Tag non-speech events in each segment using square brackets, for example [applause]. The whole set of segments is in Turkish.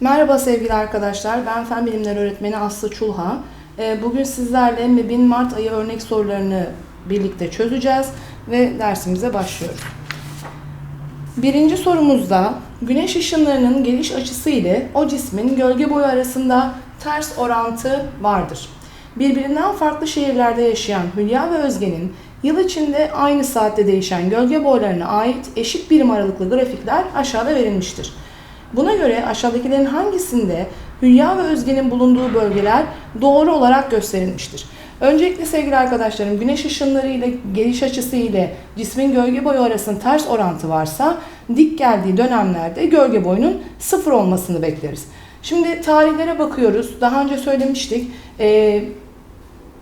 Merhaba sevgili arkadaşlar, ben Fen Bilimleri Öğretmeni Aslı Çulha. Ee, Bugün sizlerle MEB'in Mart ayı örnek sorularını birlikte çözeceğiz ve dersimize başlıyoruz. Birinci sorumuzda güneş ışınlarının geliş açısı ile o cismin gölge boyu arasında ters orantı vardır. Birbirinden farklı şehirlerde yaşayan Hülya ve Özge'nin yıl içinde aynı saatte değişen gölge boylarına ait eşit birim aralıklı grafikler aşağıda verilmiştir. Buna göre aşağıdakilerin hangisinde Hülya ve Özge'nin bulunduğu bölgeler doğru olarak gösterilmiştir? Öncelikle sevgili arkadaşlarım güneş ışınları ile geliş açısı ile cismin gölge boyu arasında ters orantı varsa dik geldiği dönemlerde gölge boyunun sıfır olmasını bekleriz. Şimdi tarihlere bakıyoruz. Daha önce söylemiştik. Ee,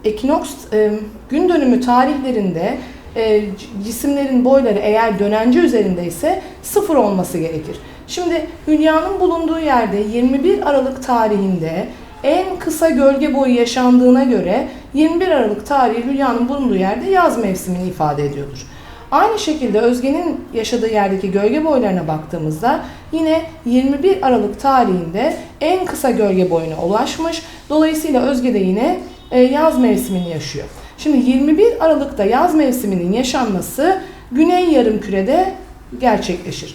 ekinoks e, gün dönümü tarihlerinde e, cisimlerin boyları eğer dönence üzerinde ise sıfır olması gerekir. Şimdi Hülya'nın bulunduğu yerde 21 Aralık tarihinde en kısa gölge boyu yaşandığına göre 21 Aralık tarihi Hülya'nın bulunduğu yerde yaz mevsimini ifade ediyordur. Aynı şekilde Özge'nin yaşadığı yerdeki gölge boylarına baktığımızda yine 21 Aralık tarihinde en kısa gölge boyuna ulaşmış. Dolayısıyla Özge de yine e, yaz mevsimini yaşıyor. Şimdi 21 Aralık'ta yaz mevsiminin yaşanması güney yarımkürede gerçekleşir.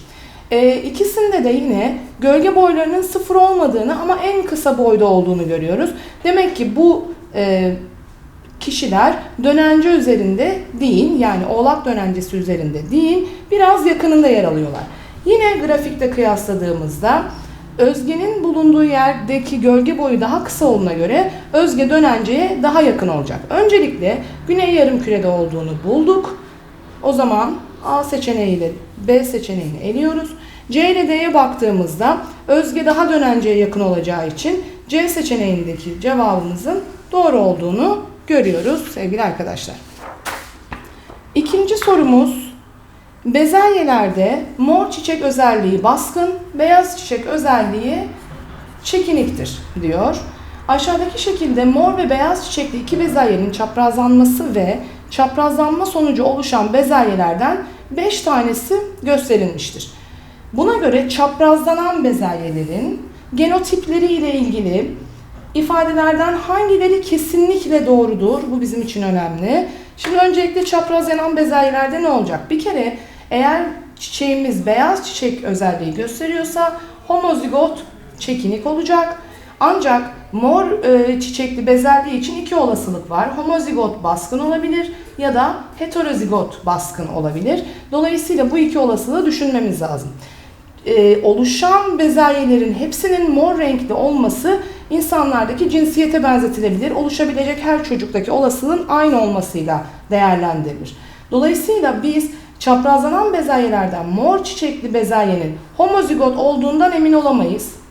E, ikisinde de yine gölge boylarının sıfır olmadığını ama en kısa boyda olduğunu görüyoruz. Demek ki bu e, kişiler dönence üzerinde değil yani oğlak dönencesi üzerinde değil biraz yakınında yer alıyorlar. Yine grafikte kıyasladığımızda Özge'nin bulunduğu yerdeki gölge boyu daha kısa olduğuna göre Özge dönenceye daha yakın olacak. Öncelikle güney yarımkürede olduğunu bulduk. O zaman A seçeneğiyle B seçeneğini eliyoruz. C ile D'ye baktığımızda Özge daha dönenceye yakın olacağı için C seçeneğindeki cevabımızın doğru olduğunu görüyoruz sevgili arkadaşlar. İkinci sorumuz bezelyelerde mor çiçek özelliği baskın, beyaz çiçek özelliği çekiniktir diyor. Aşağıdaki şekilde mor ve beyaz çiçekli iki bezelyenin çaprazlanması ve çaprazlanma sonucu oluşan bezelyelerden 5 tanesi gösterilmiştir. Buna göre çaprazlanan bezelyelerin genotipleri ile ilgili ifadelerden hangileri kesinlikle doğrudur? Bu bizim için önemli. Şimdi öncelikle çapraz yanan bezelyelerde ne olacak? Bir kere eğer çiçeğimiz beyaz çiçek özelliği gösteriyorsa homozigot çekinik olacak. Ancak mor e, çiçekli bezelye için iki olasılık var. Homozigot baskın olabilir ya da heterozigot baskın olabilir. Dolayısıyla bu iki olasılığı düşünmemiz lazım. E, oluşan bezelyelerin hepsinin mor renkli olması insanlardaki cinsiyete benzetilebilir. Oluşabilecek her çocuktaki olasılığın aynı olmasıyla değerlendirilir. Dolayısıyla biz çaprazlanan bezelyelerden mor çiçekli bezelyenin homozigot olduğundan emin olamayız.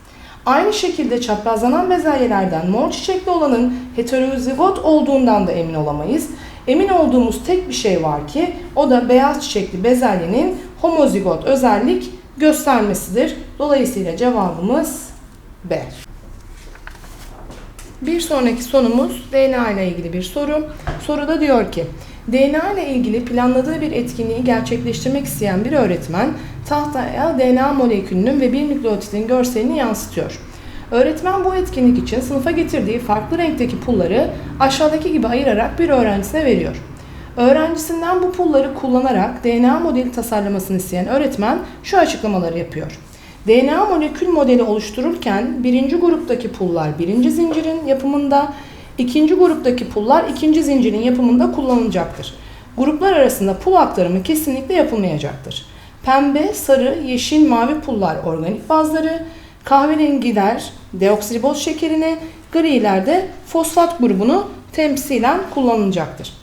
Aynı şekilde çaprazlanan bezelyelerden mor çiçekli olanın heterozigot olduğundan da emin olamayız. Emin olduğumuz tek bir şey var ki o da beyaz çiçekli bezelyenin homozigot özellik göstermesidir. Dolayısıyla cevabımız B. Bir sonraki sorumuz DNA ile ilgili bir soru. Soruda diyor ki DNA ile ilgili planladığı bir etkinliği gerçekleştirmek isteyen bir öğretmen tahtaya DNA molekülünün ve bir nükleotitin görselini yansıtıyor. Öğretmen bu etkinlik için sınıfa getirdiği farklı renkteki pulları aşağıdaki gibi ayırarak bir öğrencisine veriyor. Öğrencisinden bu pulları kullanarak DNA modeli tasarlamasını isteyen öğretmen şu açıklamaları yapıyor. DNA molekül modeli oluştururken birinci gruptaki pullar birinci zincirin yapımında, ikinci gruptaki pullar ikinci zincirin yapımında kullanılacaktır. Gruplar arasında pul aktarımı kesinlikle yapılmayacaktır. Pembe, sarı, yeşil, mavi pullar organik bazları, kahverengiler deoksiriboz şekerini, griler de fosfat grubunu temsilen kullanılacaktır.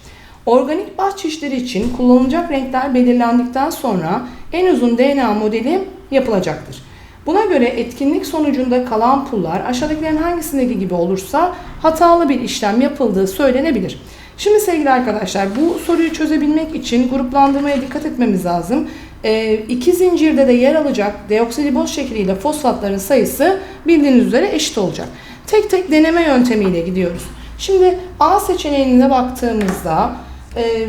Organik baz çeşitleri için kullanılacak renkler belirlendikten sonra en uzun DNA modeli yapılacaktır. Buna göre etkinlik sonucunda kalan pullar aşağıdakilerin hangisindeki gibi olursa hatalı bir işlem yapıldığı söylenebilir. Şimdi sevgili arkadaşlar bu soruyu çözebilmek için gruplandırmaya dikkat etmemiz lazım. Ee, iki zincirde de yer alacak deoksiriboz şekeriyle fosfatların sayısı bildiğiniz üzere eşit olacak. Tek tek deneme yöntemiyle gidiyoruz. Şimdi A seçeneğine baktığımızda e,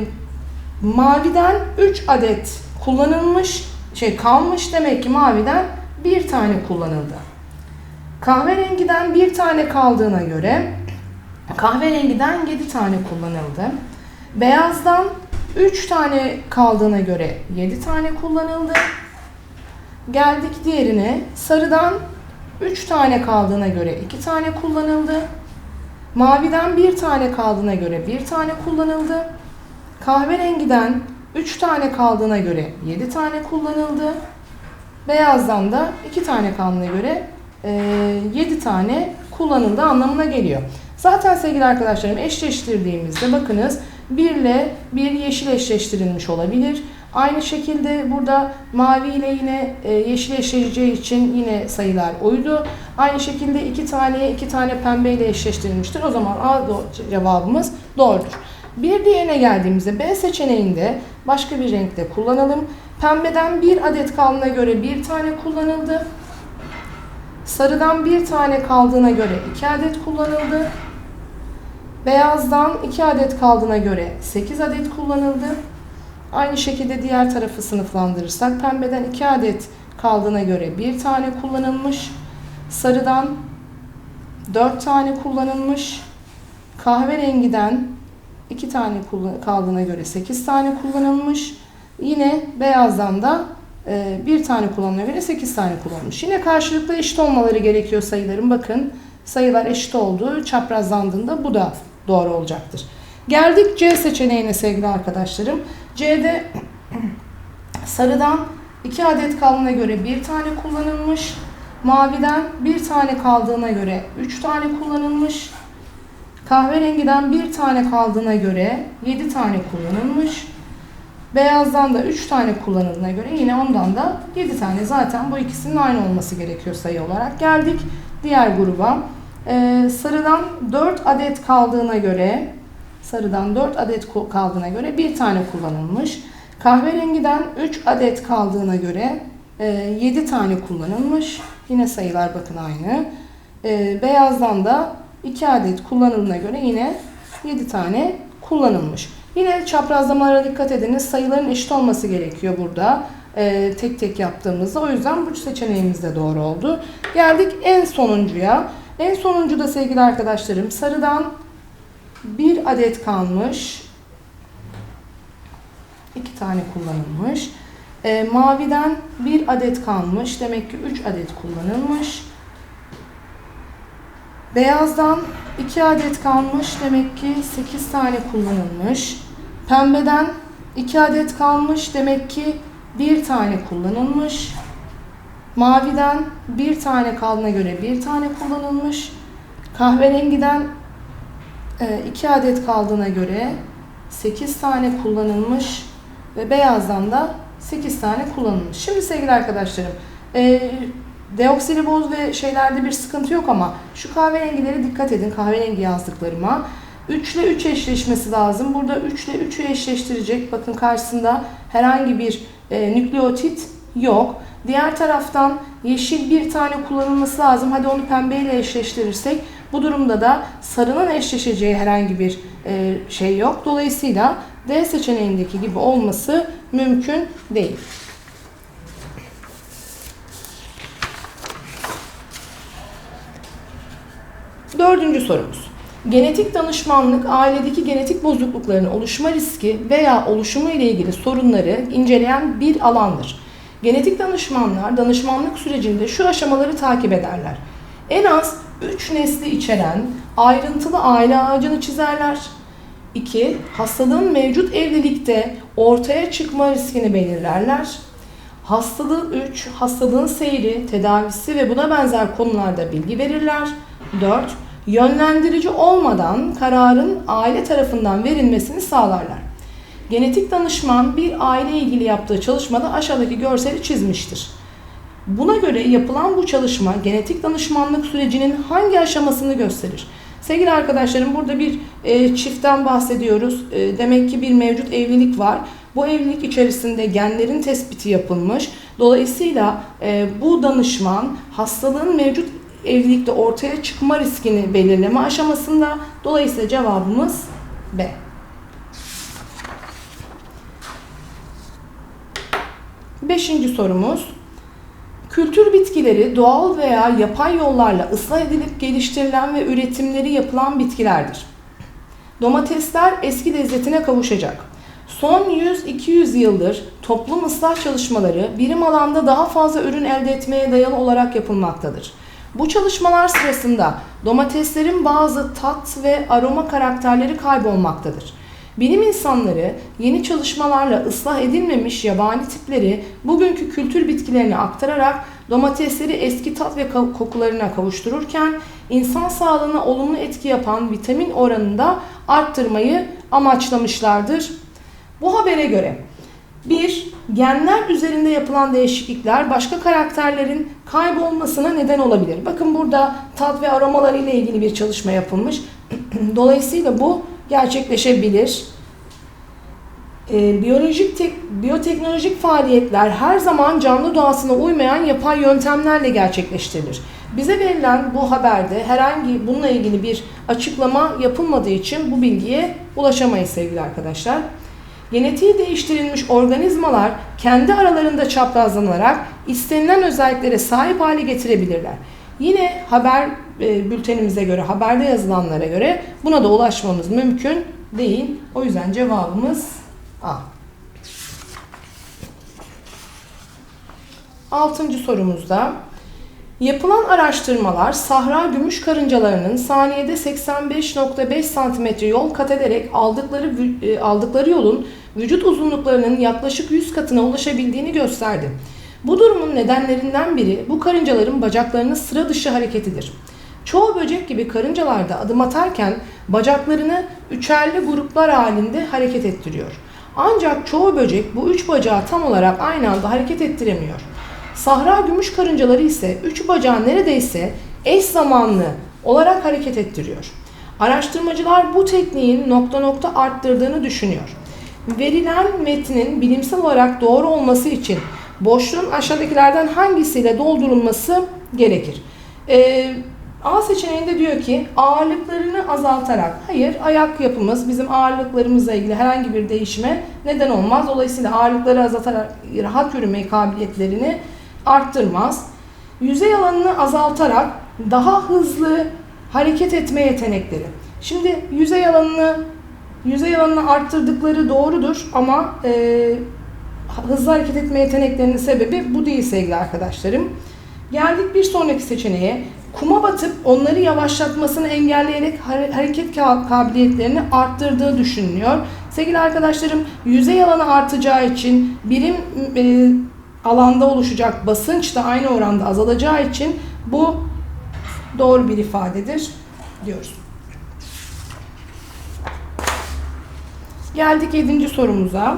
maviden 3 adet kullanılmış şey kalmış demek ki maviden bir tane kullanıldı. Kahverengiden bir tane kaldığına göre kahverengiden 7 tane kullanıldı. Beyazdan 3 tane kaldığına göre 7 tane kullanıldı. Geldik diğerine. Sarıdan 3 tane kaldığına göre 2 tane kullanıldı. Maviden 1 tane kaldığına göre 1 tane kullanıldı. Kahverengiden 3 tane kaldığına göre 7 tane kullanıldı. Beyazdan da 2 tane kaldığına göre e, 7 tane kullanıldı anlamına geliyor. Zaten sevgili arkadaşlarım eşleştirdiğimizde bakınız 1 ile 1 yeşil eşleştirilmiş olabilir. Aynı şekilde burada mavi ile yine e, yeşil eşleşeceği için yine sayılar oydu. Aynı şekilde iki taneye iki tane pembe ile eşleştirilmiştir. O zaman A cevabımız doğrudur. Bir diğerine geldiğimizde B seçeneğinde başka bir renkte kullanalım. Pembeden bir adet kaldığına göre bir tane kullanıldı. Sarıdan bir tane kaldığına göre iki adet kullanıldı. Beyazdan 2 adet kaldığına göre 8 adet kullanıldı. Aynı şekilde diğer tarafı sınıflandırırsak pembeden 2 adet kaldığına göre 1 tane kullanılmış. Sarıdan 4 tane kullanılmış. Kahverengiden 2 tane kaldığına göre 8 tane kullanılmış. Yine beyazdan da e, bir tane kullanıldığına göre 8 tane kullanılmış. Yine karşılıklı eşit olmaları gerekiyor sayıların. Bakın sayılar eşit oldu. Çaprazlandığında bu da doğru olacaktır. Geldik C seçeneğine sevgili arkadaşlarım. C'de [clears throat] sarıdan 2 adet kaldığına göre 1 tane kullanılmış. Maviden 1 tane kaldığına göre 3 tane kullanılmış. Kahverengiden 1 tane kaldığına göre 7 tane kullanılmış. Beyazdan da 3 tane kullanıldığına göre yine ondan da 7 tane. Zaten bu ikisinin aynı olması gerekiyor sayı olarak. Geldik diğer gruba. Ee, sarıdan 4 adet kaldığına göre sarıdan 4 adet kaldığına göre 1 tane kullanılmış. Kahverengiden 3 adet kaldığına göre e, 7 tane kullanılmış. Yine sayılar bakın aynı. Ee, beyazdan da 2 adet kullanıldığına göre yine 7 tane kullanılmış. Yine çaprazlamalara dikkat ediniz. Sayıların eşit olması gerekiyor burada. e, tek tek yaptığımızda. O yüzden bu seçeneğimiz de doğru oldu. Geldik en sonuncuya. En sonuncu da sevgili arkadaşlarım sarıdan bir adet kalmış. iki tane kullanılmış. E, maviden bir adet kalmış. Demek ki 3 adet kullanılmış. Beyazdan 2 adet kalmış. Demek ki 8 tane kullanılmış. Pembeden 2 adet kalmış. Demek ki 1 tane kullanılmış. Maviden 1 tane kaldığına göre 1 tane kullanılmış. Kahverengiden 2 adet kaldığına göre 8 tane kullanılmış. Ve beyazdan da 8 tane kullanılmış. Şimdi sevgili arkadaşlarım, e, deoksiriboz ve şeylerde bir sıkıntı yok ama şu kahverengilere dikkat edin. Kahverengi yazdıklarıma. 3 ile 3 eşleşmesi lazım. Burada 3 ile 3'ü eşleştirecek. Bakın karşısında herhangi bir e, nükleotit yok. Diğer taraftan yeşil bir tane kullanılması lazım. Hadi onu pembeyle eşleştirirsek bu durumda da sarının eşleşeceği herhangi bir e, şey yok. Dolayısıyla D seçeneğindeki gibi olması mümkün değil. Dördüncü sorumuz. Genetik danışmanlık ailedeki genetik bozuklukların oluşma riski veya oluşumu ile ilgili sorunları inceleyen bir alandır. Genetik danışmanlar danışmanlık sürecinde şu aşamaları takip ederler. En az 3 nesli içeren ayrıntılı aile ağacını çizerler. 2. Hastalığın mevcut evlilikte ortaya çıkma riskini belirlerler. Hastalığı 3. Hastalığın seyri, tedavisi ve buna benzer konularda bilgi verirler. 4. Yönlendirici olmadan kararın aile tarafından verilmesini sağlarlar. Genetik danışman bir aile ilgili yaptığı çalışmada aşağıdaki görseli çizmiştir. Buna göre yapılan bu çalışma genetik danışmanlık sürecinin hangi aşamasını gösterir? Sevgili arkadaşlarım burada bir e, çiftten bahsediyoruz. E, demek ki bir mevcut evlilik var. Bu evlilik içerisinde genlerin tespiti yapılmış. Dolayısıyla e, bu danışman hastalığın mevcut evlilikte ortaya çıkma riskini belirleme aşamasında. Dolayısıyla cevabımız B. Beşinci sorumuz. Kültür bitkileri doğal veya yapay yollarla ıslah edilip geliştirilen ve üretimleri yapılan bitkilerdir. Domatesler eski lezzetine kavuşacak. Son 100-200 yıldır toplum ıslah çalışmaları birim alanda daha fazla ürün elde etmeye dayalı olarak yapılmaktadır. Bu çalışmalar sırasında domateslerin bazı tat ve aroma karakterleri kaybolmaktadır. Bilim insanları yeni çalışmalarla ıslah edilmemiş yabani tipleri bugünkü kültür bitkilerine aktararak domatesleri eski tat ve kokularına kavuştururken insan sağlığına olumlu etki yapan vitamin oranını da arttırmayı amaçlamışlardır. Bu habere göre 1. Genler üzerinde yapılan değişiklikler başka karakterlerin kaybolmasına neden olabilir. Bakın burada tat ve aromaları ile ilgili bir çalışma yapılmış. [clears throat] Dolayısıyla bu gerçekleşebilir. Ee, biyolojik tek, biyoteknolojik faaliyetler her zaman canlı doğasına uymayan yapay yöntemlerle gerçekleştirilir. Bize verilen bu haberde herhangi bununla ilgili bir açıklama yapılmadığı için bu bilgiye ulaşamayız sevgili arkadaşlar. Genetiği değiştirilmiş organizmalar kendi aralarında çaprazlanarak istenilen özelliklere sahip hale getirebilirler. Yine haber e, bültenimize göre, haberde yazılanlara göre buna da ulaşmamız mümkün değil. O yüzden cevabımız A. Altıncı sorumuzda Yapılan araştırmalar Sahra gümüş karıncalarının saniyede 85.5 cm yol kat ederek aldıkları e, aldıkları yolun vücut uzunluklarının yaklaşık 100 katına ulaşabildiğini gösterdi. Bu durumun nedenlerinden biri bu karıncaların bacaklarının sıra dışı hareketidir. Çoğu böcek gibi karıncalar da adım atarken bacaklarını üçerli gruplar halinde hareket ettiriyor. Ancak çoğu böcek bu üç bacağı tam olarak aynı anda hareket ettiremiyor. Sahra gümüş karıncaları ise üç bacağı neredeyse eş zamanlı olarak hareket ettiriyor. Araştırmacılar bu tekniğin nokta nokta arttırdığını düşünüyor. Verilen metnin bilimsel olarak doğru olması için boşluğun aşağıdakilerden hangisiyle doldurulması gerekir? Ee, A seçeneğinde diyor ki ağırlıklarını azaltarak, hayır ayak yapımız bizim ağırlıklarımızla ilgili herhangi bir değişime neden olmaz. Dolayısıyla ağırlıkları azaltarak rahat yürüme kabiliyetlerini arttırmaz. Yüzey alanını azaltarak daha hızlı hareket etme yetenekleri. Şimdi yüzey alanını yüzey alanını arttırdıkları doğrudur ama e, hızlı hareket etme yeteneklerinin sebebi bu değil sevgili arkadaşlarım. Geldik bir sonraki seçeneğe. Kuma batıp onları yavaşlatmasını engelleyerek hareket kabiliyetlerini arttırdığı düşünülüyor. Sevgili arkadaşlarım yüzey alanı artacağı için birim e, alanda oluşacak basınç da aynı oranda azalacağı için bu doğru bir ifadedir diyoruz. Geldik 7. sorumuza.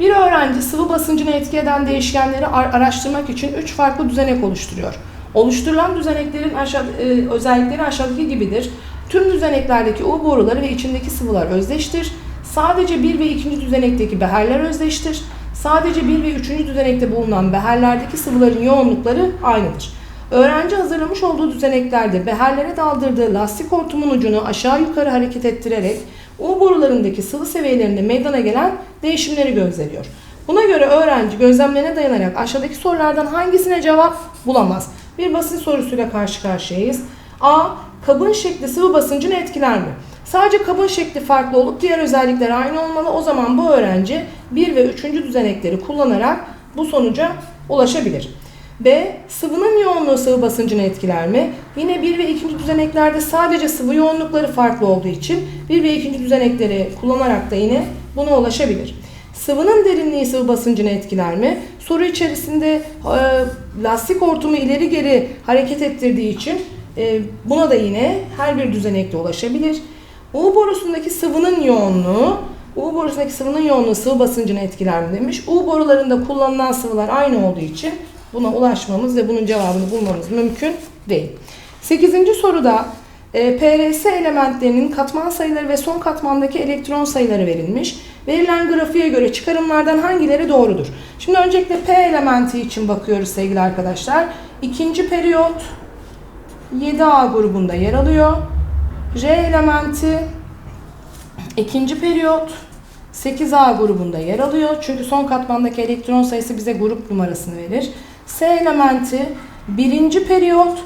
Bir öğrenci sıvı basıncını etki eden değişkenleri araştırmak için 3 farklı düzenek oluşturuyor. Oluşturulan düzeneklerin aşağı, e, özellikleri aşağıdaki gibidir. Tüm düzeneklerdeki U boruları ve içindeki sıvılar özdeştir. Sadece bir ve ikinci düzenekteki beherler özdeştir. Sadece bir ve üçüncü düzenekte bulunan beherlerdeki sıvıların yoğunlukları aynıdır. Öğrenci hazırlamış olduğu düzeneklerde beherlere daldırdığı lastik hortumun ucunu aşağı yukarı hareket ettirerek U borularındaki sıvı seviyelerinde meydana gelen değişimleri gözleniyor. Buna göre öğrenci gözlemlerine dayanarak aşağıdaki sorulardan hangisine cevap bulamaz? Bir basit sorusuyla karşı karşıyayız. A. Kabın şekli sıvı basıncını etkiler mi? Sadece kabın şekli farklı olup diğer özellikler aynı olmalı. O zaman bu öğrenci 1 ve 3. düzenekleri kullanarak bu sonuca ulaşabilir. B. Sıvının yoğunluğu sıvı basıncını etkiler mi? Yine 1 ve 2. düzeneklerde sadece sıvı yoğunlukları farklı olduğu için 1 ve 2. düzenekleri kullanarak da yine buna ulaşabilir. Sıvının derinliği sıvı basıncını etkiler mi? Soru içerisinde e, lastik hortumu ileri geri hareket ettirdiği için e, buna da yine her bir düzenekte ulaşabilir. U borusundaki sıvının yoğunluğu U borusundaki sıvının yoğunluğu sıvı basıncını etkiler mi demiş. U borularında kullanılan sıvılar aynı olduğu için buna ulaşmamız ve bunun cevabını bulmamız mümkün değil. 8. soruda e, PRS elementlerinin katman sayıları ve son katmandaki elektron sayıları verilmiş. Verilen grafiğe göre çıkarımlardan hangileri doğrudur? Şimdi öncelikle P elementi için bakıyoruz sevgili arkadaşlar. İkinci periyot 7A grubunda yer alıyor. R elementi ikinci periyot 8A grubunda yer alıyor. Çünkü son katmandaki elektron sayısı bize grup numarasını verir. S elementi birinci periyot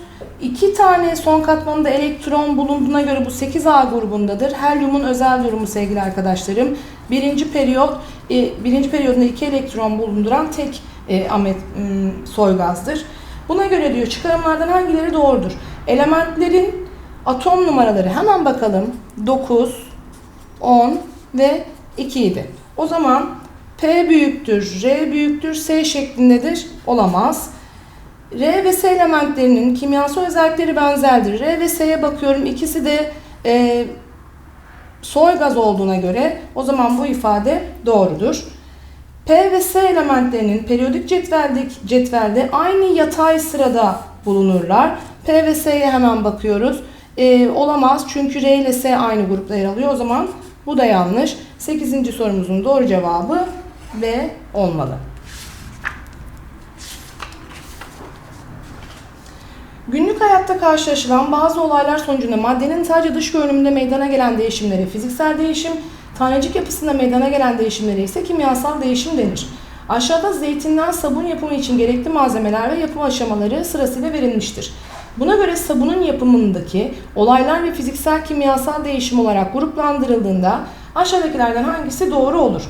iki tane son katmanında elektron bulunduğuna göre bu 8A grubundadır. Helyumun özel durumu sevgili arkadaşlarım. Birinci periyot, e, birinci periyodunda iki elektron bulunduran tek e, amet, m, soy gazdır. Buna göre diyor çıkarımlardan hangileri doğrudur? Elementlerin atom numaraları hemen bakalım. 9, 10 ve 2 idi. O zaman P büyüktür, R büyüktür, S şeklindedir. Olamaz. R ve S elementlerinin kimyasal özellikleri benzerdir. R ve S'ye bakıyorum. İkisi de e, soy gaz olduğuna göre o zaman bu ifade doğrudur. P ve S elementlerinin periyodik cetvelde, cetvelde aynı yatay sırada bulunurlar. P ve S'ye hemen bakıyoruz. E, olamaz çünkü R ile S aynı grupta yer alıyor. O zaman bu da yanlış. 8. sorumuzun doğru cevabı B olmalı. Günlük hayatta karşılaşılan bazı olaylar sonucunda maddenin sadece dış görünümünde meydana gelen değişimleri fiziksel değişim, tanecik yapısında meydana gelen değişimleri ise kimyasal değişim denir. Aşağıda zeytinden sabun yapımı için gerekli malzemeler ve yapım aşamaları sırasıyla verilmiştir. Buna göre sabunun yapımındaki olaylar ve fiziksel kimyasal değişim olarak gruplandırıldığında aşağıdakilerden hangisi doğru olur?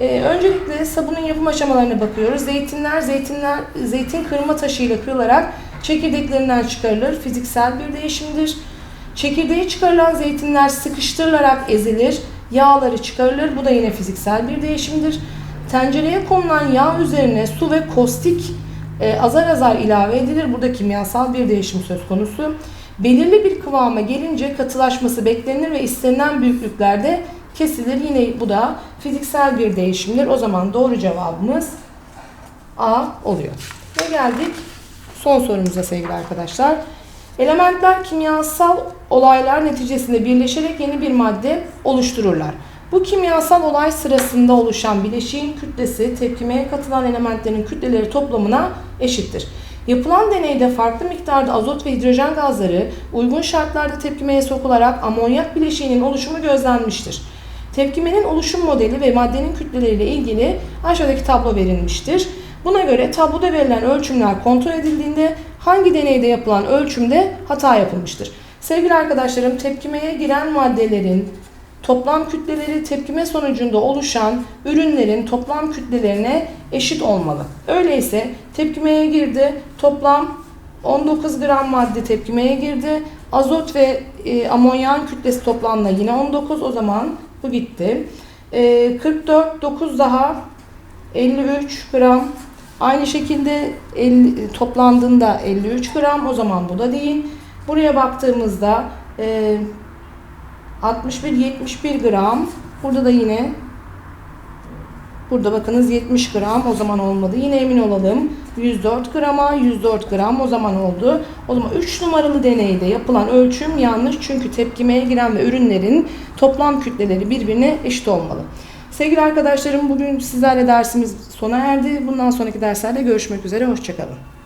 Ee, öncelikle sabunun yapım aşamalarına bakıyoruz. Zeytinler, zeytinler, zeytin kırma taşıyla kırılarak çekirdeklerinden çıkarılır. Fiziksel bir değişimdir. Çekirdeği çıkarılan zeytinler sıkıştırılarak ezilir. Yağları çıkarılır. Bu da yine fiziksel bir değişimdir. Tencereye konulan yağ üzerine su ve kostik e, azar azar ilave edilir. Burada kimyasal bir değişim söz konusu. Belirli bir kıvama gelince katılaşması beklenir ve istenilen büyüklüklerde kesilir. Yine bu da fiziksel bir değişimdir. O zaman doğru cevabımız A oluyor. Ve geldik son sorumuza sevgili arkadaşlar. Elementler kimyasal olaylar neticesinde birleşerek yeni bir madde oluştururlar. Bu kimyasal olay sırasında oluşan bileşiğin kütlesi tepkimeye katılan elementlerin kütleleri toplamına eşittir. Yapılan deneyde farklı miktarda azot ve hidrojen gazları uygun şartlarda tepkimeye sokularak amonyak bileşiğinin oluşumu gözlenmiştir. Tepkimenin oluşum modeli ve maddenin kütleleriyle ilgili aşağıdaki tablo verilmiştir. Buna göre tabloda verilen ölçümler kontrol edildiğinde hangi deneyde yapılan ölçümde hata yapılmıştır? Sevgili arkadaşlarım tepkimeye giren maddelerin toplam kütleleri tepkime sonucunda oluşan ürünlerin toplam kütlelerine eşit olmalı. Öyleyse tepkimeye girdi toplam 19 gram madde tepkimeye girdi. Azot ve e, amonyan kütlesi toplamda yine 19 o zaman bu gitti. E, 44 9 daha 53 gram Aynı şekilde 50, toplandığında 53 gram o zaman bu da değil. Buraya baktığımızda e, 61-71 gram. Burada da yine burada bakınız 70 gram o zaman olmadı. Yine emin olalım. 104 grama 104 gram o zaman oldu. O zaman 3 numaralı deneyde yapılan ölçüm yanlış. Çünkü tepkimeye giren ve ürünlerin toplam kütleleri birbirine eşit olmalı. Sevgili arkadaşlarım bugün sizlerle dersimiz sona erdi. Bundan sonraki derslerde görüşmek üzere. Hoşçakalın.